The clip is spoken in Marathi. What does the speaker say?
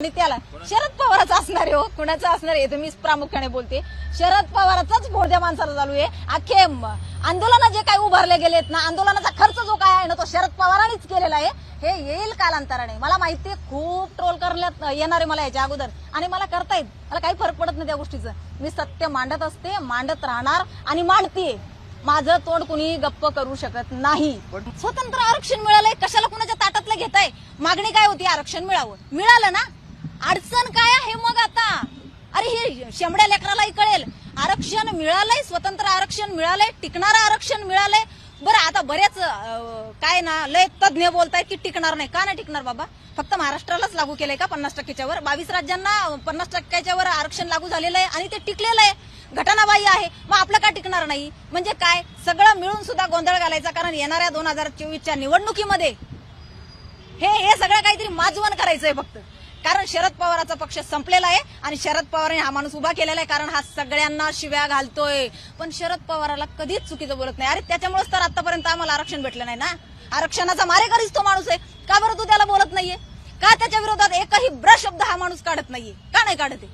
आणि त्याला शरद पवाराचं असणार आहे हो. कुणाचं असणार आहे मीच प्रामुख्याने बोलते. शरद पवाराचाच भोळद्या माणसाला चालू आहे. अख्खे म- आंदोलन जे काही उभारले गेलेत ना आंदोलनाचा खर्च जो काय आहे ना तो शरद पवारांनीच केलेला आहे. हे येईल कालांतराने. मला माहिती आहे खूप ट्रोल करण्यात येणार आहे मला याच्या अगोदर. आणि मला करतायत मला काही फरक पडत नाही त्या गोष्टीचं. मी सत्य मांडत असते मांडत राहणार आणि मांडतीये. माझं तोंड कुणी गप्प करू शकत नाही. स्वतंत्र आरक्षण मिळालंय कशाला कुणाच्या ताटातलं घेताय? मागणी काय होती? आरक्षण मिळावं. मिळालं ना? अडचण काय आहे मग आता? अरे हे शेमड्या लेकरालाही कळेल. आरक्षण मिळालंय स्वतंत्र आरक्षण मिळालंय टिकणारं आरक्षण मिळालंय. बरं आता बरेच काय ना लय तज्ज्ञ बोलतायत की टिकणार नाही. का नाही टिकणार बाबा? फक्त महाराष्ट्रालाच लागू केलंय का पन्नास टक्क्याच्या वर बावीस राज्यांना पन्नास टक्क्याच्या वर आरक्षण लागू झालेलं आहे आणि ते टिकलेलं आहे. घटनाबाह्य आहे. मग आपलं का टिकणार नाही? म्हणजे काय? सगळं मिळून सुद्धा गोंधळ घालायचा कारण येणाऱ्या दोन हजार चोवीसच्या निवडणुकीमध्ये हे हे सगळं काहीतरी माजवण करायचंय फक्त. कारण शरद पवाराचा पक्ष संपलेला आहे आणि शरद पवारांनी हा माणूस उभा केलेला आहे कारण हा सगळ्यांना शिव्या घालतोय. पण शरद पवाराला कधीच चुकीचं बोलत नाही. अरे त्याच्यामुळेच तर आतापर्यंत आम्हाला आरक्षण भेटलं नाही ना? आरक्षणाचा मारेकरीच तो माणूस आहे. का बरं तू त्याला बोलत नाहीये? का त्याच्या विरोधात एकही ब्र शब्द हा माणूस काढत नाहीये? का नाही काढत आहे?